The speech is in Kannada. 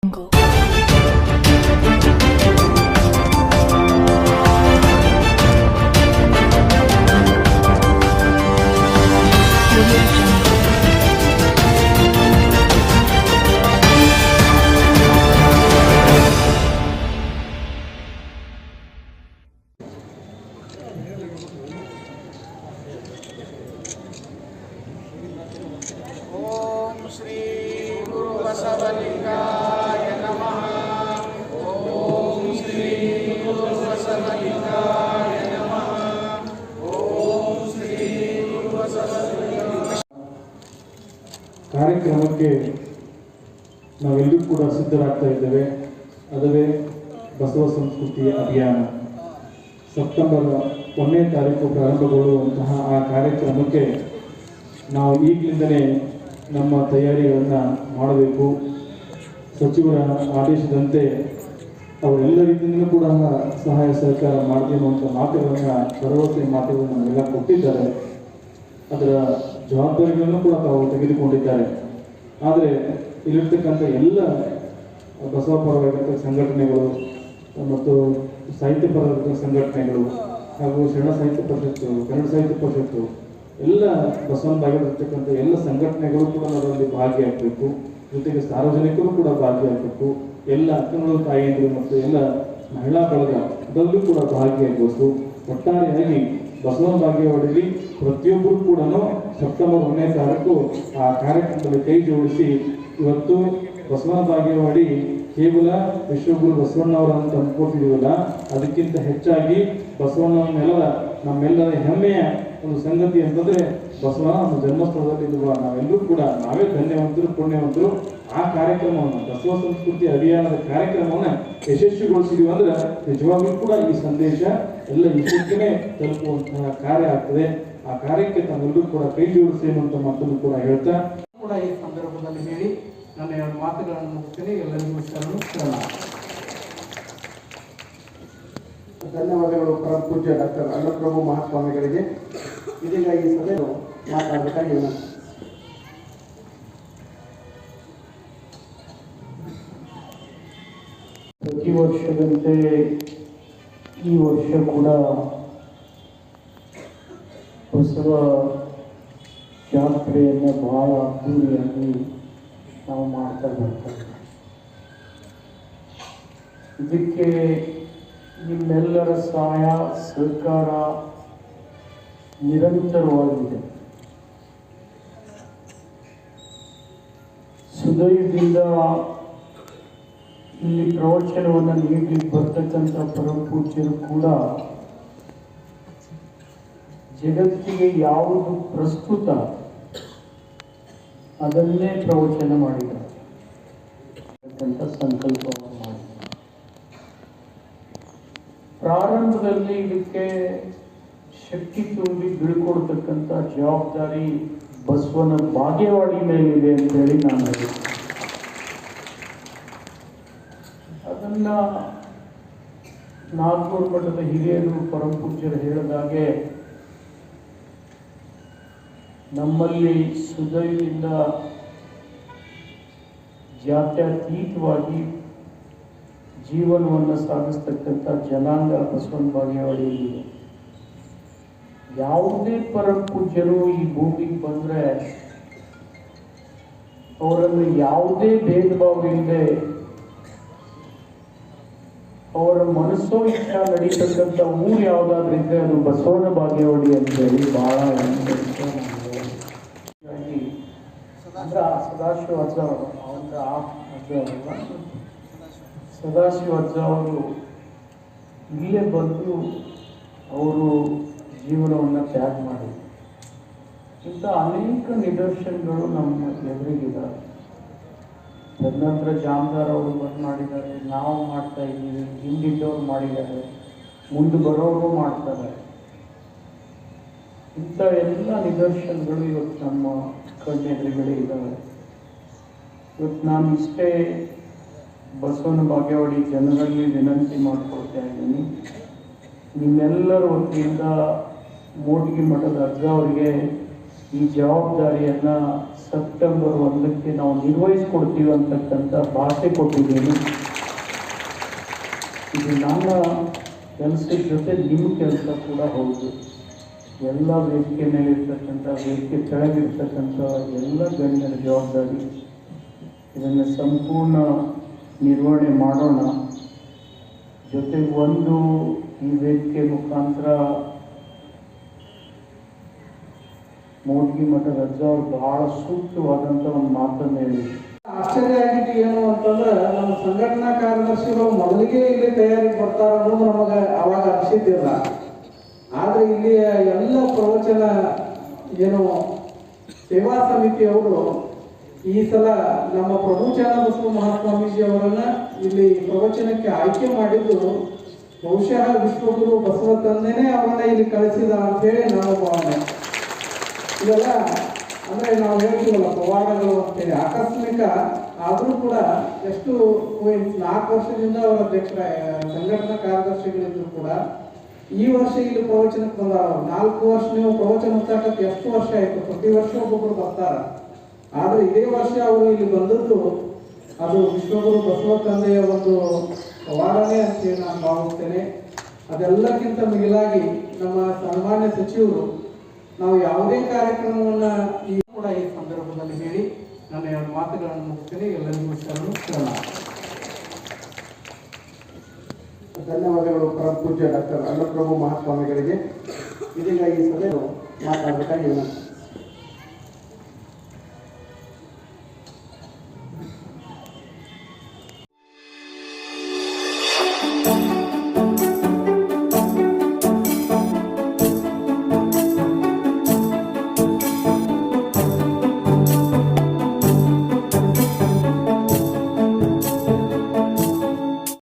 Om Sri Guru Basavanika ಕಾರ್ಯಕ್ರಮಕ್ಕೆ ನಾವೆಲ್ಲೂ ಕೂಡ ಸಿದ್ಧರಾಗ್ತಾ ಇದ್ದೇವೆ. ಅದವೇ ಬಸವ ಸಂಸ್ಕೃತಿ ಅಭಿಯಾನ. ಸೆಪ್ಟೆಂಬರ್ ಒಂದನೇ ತಾರೀಕು ಪ್ರಾರಂಭಗೊಳ್ಳುವಂತಹ ಆ ಕಾರ್ಯಕ್ರಮಕ್ಕೆ ನಾವು ಈಗಲಿಂದಲೇ ನಮ್ಮ ತಯಾರಿಗಳನ್ನು ಮಾಡಬೇಕು. ಸಚಿವರ ಆದೇಶದಂತೆ ಅವರೆಲ್ಲ ರೀತಿಯಿಂದಲೂ ಕೂಡ ಸಹಾಯ ಸಹಕಾರ ಮಾಡ್ತೀವಿ ಅನ್ನುವಂಥ ಮಾತುಗಳನ್ನು, ಭರವಸೆ ಮಾತುಗಳನ್ನು ನಮಗೆಲ್ಲ ಕೊಟ್ಟಿದ್ದಾರೆ. ಅದರ ಜವಾಬ್ದಾರಿಗಳನ್ನು ಕೂಡ ತಾವು ತೆಗೆದುಕೊಂಡಿದ್ದಾರೆ. ಆದರೆ ಇಲ್ಲಿರ್ತಕ್ಕಂಥ ಎಲ್ಲ ಬಸವ ಪರವಾಗಿರ್ತಕ್ಕ ಸಂಘಟನೆಗಳು ಮತ್ತು ಸಾಹಿತ್ಯ ಪರವಾಗಿರ್ತಕ್ಕ ಸಂಘಟನೆಗಳು ಹಾಗೂ ಶರಣ ಸಾಹಿತ್ಯ ಪರಿಷತ್ತು, ಕನ್ನಡ ಸಾಹಿತ್ಯ ಪರಿಷತ್ತು, ಎಲ್ಲ ಬಸವನ ಭಾಗದಲ್ಲಿರ್ತಕ್ಕಂಥ ಎಲ್ಲ ಸಂಘಟನೆಗಳು ಕೂಡ ಅದರಲ್ಲಿ ಭಾಗಿಯಾಗಬೇಕು. ಜೊತೆಗೆ ಸಾರ್ವಜನಿಕರು ಕೂಡ ಭಾಗಿಯಾಗಬೇಕು. ಎಲ್ಲ ಅಕ್ಕನಗಳು ತಾಯಿಯಂದಿರು ಮತ್ತು ಎಲ್ಲ ಮಹಿಳಾ ಬಳಗ ಅದರಲ್ಲೂ ಕೂಡ ಭಾಗಿಯಾಗಬೇಕು. ಒಟ್ಟಾರೆಯಾಗಿ ಬಸವನ ಭಾಗ್ಯವಾಡಲಿ ಪ್ರತಿಯೊಬ್ಬರು ಕೂಡ ಸೆಪ್ಟೆಂಬರ್ ಒಂದನೇ ತಾರೀಕು ಆ ಕಾರ್ಯಕ್ರಮದಲ್ಲಿ ಕೈ ಜೋಡಿಸಿ ಇವತ್ತು ಬಸವನ ಭಾಗ್ಯವಾಡಿ ಕೇವಲ ವಿಶ್ವಗುರು ಬಸವಣ್ಣವರನ್ನು ಅಂತ ಅಂದ್ಕೊಳ್ತಿದೀವಲ್ಲ ಅದಕ್ಕಿಂತ ಹೆಚ್ಚಾಗಿ ಬಸವಣ್ಣನೆಲ್ಲ ನಮ್ಮೆಲ್ಲರ ಹೆಮ್ಮೆಯ ಒಂದು ಸಂಗತಿ ಅಂತಂದ್ರೆ ಬಸವನ ಒಂದು ಜನ್ಮಸ್ಥಳದಲ್ಲಿ ಇರುವ ನಾವೆಲ್ಲರೂ ಕೂಡ ನಾವೇ ಧನ್ಯವಂತರು ಪುಣ್ಯವಂತರು. ಆ ಕಾರ್ಯಕ್ರಮವನ್ನು ಬಸವ ಸಂಸ್ಕೃತಿ ಅಭಿಯಾನದ ಕಾರ್ಯಕ್ರಮವನ್ನು ಯಶಸ್ವಿಗೊಳಿಸಿದೀವಿ ಅಂದ್ರೆ ನಿಜವಾಗ್ಲೂ ಕೂಡ ಈ ಸಂದೇಶ ಎಲ್ಲ ವಿಶ್ವಕ್ಕೇ ತಲುಪುವಂತಹ ಕಾರ್ಯ ಆಗ್ತದೆ. ಆ ಕಾರ್ಯಕ್ಕೆ ತಮ್ಮೆಲ್ಲರೂ ಕೂಡ ಕೈ ಜೋಡಿಸಿ ಅನ್ನುವಂಥ ಮಾತನ್ನು ಕೂಡ ಹೇಳ್ತಾ. ಕೂಡ ಈ ಸಂದರ್ಭದಲ್ಲಿ ಹೇಳಿ ನನ್ನ ಎರಡು ಮಾತುಗಳನ್ನು ಮುಗಿಸ್ತೇನೆ. ಎಲ್ಲರಿಗೂ ಶರಣು ಶರಣ. ಧನ್ಯವಾದಗಳು ಪರಮ ಪೂಜ್ಯ ಡಾಕ್ಟರ್ ಅನ್ನಪ್ರಭು ಮಹಾಸ್ವಾಮಿಗಳಿಗೆ. ಇದೀಗ ಈ ಸಭೆಯು ಪ್ರತಿ ವರ್ಷದಂತೆ ಈ ವರ್ಷ ಕೂಡ ಬಸವ ಜಾತ್ರೆಯನ್ನು ಬಹಳ ಅದ್ದೂರಿಯಾಗಿ ನಾವು ಮಾಡ್ತಾ ಬರ್ತೇವೆ ಇದಕ್ಕೆ ನಿಮ್ಮೆಲ್ಲರ ಸಹಾಯ, ಸಹಕಾರ ನಿರಂತರವಾಗಿದೆ. ಸುದಯದಿಂದ ಇಲ್ಲಿ ಪ್ರವಚನವನ್ನು ನೀಡಲಿಕ್ಕೆ ಬರ್ತಕ್ಕಂಥ ಪರಮ ಪೂಜ್ಯರು ಕೂಡ ಜಗತ್ತಿಗೆ ಯಾವುದು ಪ್ರಸ್ತುತ ಅದನ್ನೇ ಪ್ರವಚನ ಮಾಡಿದ್ದಾರೆ. ಸಂಕಲ್ಪವನ್ನು ಮಾಡಿ ಪ್ರಾರಂಭದಲ್ಲಿ ಇದಕ್ಕೆ ಶಕ್ತಿ ತುಂಬಿ ಬೀಳ್ಕೊಡ್ತಕ್ಕಂಥ ಜವಾಬ್ದಾರಿ ಬಸವನ ಭಾಗ್ಯವಾಡಿ ಮೇಲಿದೆ ಅಂತ ಹೇಳಿ ನಾನು ಅದನ್ನ ನಾಲ್ಕೂರು ಮಠದ ಹಿರಿಯರು ಪೂಜ್ಯರು ಹೇಳಿದಾಗೆ ನಮ್ಮಲ್ಲಿ ಸುದಯದಿಂದ ಜಾತ್ಯತೀತವಾಗಿ ಜೀವನವನ್ನು ಸಾಗಿಸ್ತಕ್ಕಂಥ ಜನಾಂಗ ಬಸವನ ಬಾಗೇವಾಡಿಯಲ್ಲಿ ಯಾವುದೇ ಪರಮ ಪೂಜ್ಯರು ಈ ಭೂಮಿಗೆ ಬಂದ್ರೆ ಅವರನ್ನು ಯಾವುದೇ ಭೇದ ಭಾವ ಇಲ್ಲದೆ ಅವರ ಮನಸ್ಸೋ ಇಚ್ಛಾ ನಡೀತಕ್ಕಂಥ ಊರು ಯಾವ್ದಾದ್ರು ಇದ್ರೆ ಅದು ಬಸವನ ಬಾಗೇವಾಡಿ ಅಂತ ಹೇಳಿ ಬಹಳ ಹೆಮ್ಮೆ ವಿಷಯ ನಮ್ಗೆ. ಹೀಗಾಗಿ ಅಂದ್ರೆ ಆ ಸದಾಶಿವ ಅಜ್ಜ ಅವರು ಅವರ ಆ ಅಜ್ಜ ಅವರಲ್ಲ ಸದಾಶಿವ ಅಜ್ಜ ಅವರು ಇಲ್ಲೇ ಬಂದು ಅವರು ಜೀವನವನ್ನು ತ್ಯಾಗ ಮಾಡಿ. ಇಂಥ ಅನೇಕ ನಿದರ್ಶನಗಳು ನಮ್ಮ ಎದುರಿಗಿದ್ದಾವೆ ತದನಂತರ ಜಾಮದಾರ್ ಅವರು ಬಂದು ಮಾಡಿದ್ದಾರೆ ನಾವು ಮಾಡ್ತಾ ಇದ್ದೀವಿ, ಹಿಂದಿದ್ದವ್ರು ಮಾಡಿದ್ದಾರೆ, ಮುಂದೆ ಬರೋರು ಮಾಡ್ತಾರೆ. ಇಂಥ ಎಲ್ಲ ನಿದರ್ಶನಗಳು ಇವತ್ತು ನಮ್ಮ ಕಣ್ಣೆದುರುಗಡೆ ಇದ್ದಾವೆ ಇವತ್ತು ನಾನು ಇಷ್ಟೇ ಬಸವನ ಬಾಗೇವಾಡಿ ಜನರಲ್ಲಿ ವಿನಂತಿ ಮಾಡ್ಕೊಳ್ತಾ ಇದ್ದೀನಿ. ನಿಮ್ಮೆಲ್ಲರ ವತಿಯಿಂದ ಮೋಟಿಗೆ ಮಠದ ಅರ್ಜ ಅವರಿಗೆ ಈ ಜವಾಬ್ದಾರಿಯನ್ನು ಸೆಪ್ಟೆಂಬರ್ ಒಂದಕ್ಕೆ ನಾವು ನಿರ್ವಹಿಸ್ಕೊಡ್ತೀವಿ ಅಂತಕ್ಕಂಥ ಭಾಷೆ ಕೊಟ್ಟಿದ್ದೀನಿ. ಇದು ನನ್ನ ಕೆಲಸದ ಜೊತೆ ನಿಮ್ಮ ಕೆಲಸ ಕೂಡ ಹೌದು. ಎಲ್ಲ ವೇದಿಕೆ ಮೇಲಿರ್ತಕ್ಕಂಥ ವೇದಿಕೆ ಕೆಳಗಿರ್ತಕ್ಕಂಥ ಎಲ್ಲ ಗಣ್ಯರ ಜವಾಬ್ದಾರಿ. ಇದನ್ನು ಸಂಪೂರ್ಣ ನಿರ್ವಹಣೆ ಮಾಡೋಣ. ಜೊತೆಗೆ ಒಂದು ಈ ವೇದಿಕೆ ಮುಖಾಂತರ ಮೋಟ್ಗಿ ಮಠದ ಅಜ್ಜ ಅವರು ಬಹಳ ಸೂಕ್ತವಾದಂಥ ಒಂದು ಮಾತನ್ನು ಹೇಳಿ. ಆಶ್ಚರ್ಯ ಆಗಿದ್ದು ಏನು ಅಂತಂದ್ರೆ, ನಮ್ಮ ಸಂಘಟನಾ ಕಾರ್ಯದರ್ಶಿಗಳು ಮೊದಲಿಗೆ ಇಲ್ಲಿ ತಯಾರಿ ಬರ್ತಾರ ಅನ್ನೋದು ನಮಗೆ ಅವಾಗ ಅನಿಸಿದ್ದಿಲ್ಲ. ಆದ್ರೆ ಇಲ್ಲಿ ಎಲ್ಲ ಪ್ರವಚನ ಏನು, ಸೇವಾ ಸಮಿತಿಯವರು ಈ ಸಲ ನಮ್ಮ ಪ್ರಭು ಬಸವ ಮಹಾಸ್ವಾಮೀಜಿ ಅವರನ್ನ ಇಲ್ಲಿ ಪ್ರವಚನಕ್ಕೆ ಆಯ್ಕೆ ಮಾಡಿದ್ದು, ಬಹುಶಃ ವಿಶ್ವಗುರು ಬಸವ ತಂದೆನೇ ಅವರನ್ನ ಇಲ್ಲಿ ಕಳಿಸಿದ ಅಂತ ಹೇಳಿ ನಾನು ಭಾವನೆ. ಇವೆಲ್ಲ ಅಂದ್ರೆ ನಾವು ಹೇಳ್ತೀವಲ್ಲ, ಪವಾಡಗಳು ಅಂತೇಳಿ. ಆಕಸ್ಮಿಕ ಆದರೂ ಕೂಡ ಎಷ್ಟು ನಾಲ್ಕು ವರ್ಷದಿಂದ ಅವರ ಅಧ್ಯಕ್ಷರ ಸಂಘಟನಾ ಕಾರ್ಯದರ್ಶಿಗಳಿದ್ರು ಕೂಡ ಈ ವರ್ಷ ಇಲ್ಲಿ ಪ್ರವಚನಕ್ಕೆ ಬಂದಾರ. ನಾಲ್ಕು ವರ್ಷ ನೀವು ಪ್ರವಚನ ಹಚ್ಚಾಕತ್ತೆ ಎಷ್ಟು ವರ್ಷ ಆಯ್ತು? ಪ್ರತಿ ವರ್ಷ ಒಬ್ಬೊಬ್ರು ಬರ್ತಾರ. ಆದ್ರೆ ಇದೇ ವರ್ಷ ಅವರು ಇಲ್ಲಿ ಬಂದದ್ದು ಅದು ವಿಶ್ವಗುರು ಬಸವ ತಂದೆಯ ಒಂದು ಪವಾಡನೇ ಅಂತ ಹೇಳಿ ನಾನು ಭಾವಿಸ್ತೇನೆ. ಅದೆಲ್ಲಕ್ಕಿಂತ ಮಿಗಿಲಾಗಿ ನಮ್ಮ ಸನ್ಮಾನ್ಯ ಸಚಿವರು ನಾವು ಯಾವುದೇ ಕಾರ್ಯಕ್ರಮವನ್ನ ಈ ಕೂಡ ಈ ಸಂದರ್ಭದಲ್ಲಿ ಹೇಳಿ ನನ್ನ ಎರಡು ಮಾತುಗಳನ್ನು ಮುಗಿಸ್ತೇನೆ. ಎಲ್ಲರಿಗೂ ಶರಣು ಶರಣ. ಧನ್ಯವಾದಗಳು ಪರಮ ಪೂಜ್ಯ ಡಾಕ್ಟರ್ ಅನ್ನಪ್ರಭು ಮಹಾಸ್ವಾಮಿಗಳಿಗೆ. ಇದೀಗ ಈ ಸಭೆಯು ಮಾತನಾಡಬೇಕಾಗಿ ವಿನಂತಿ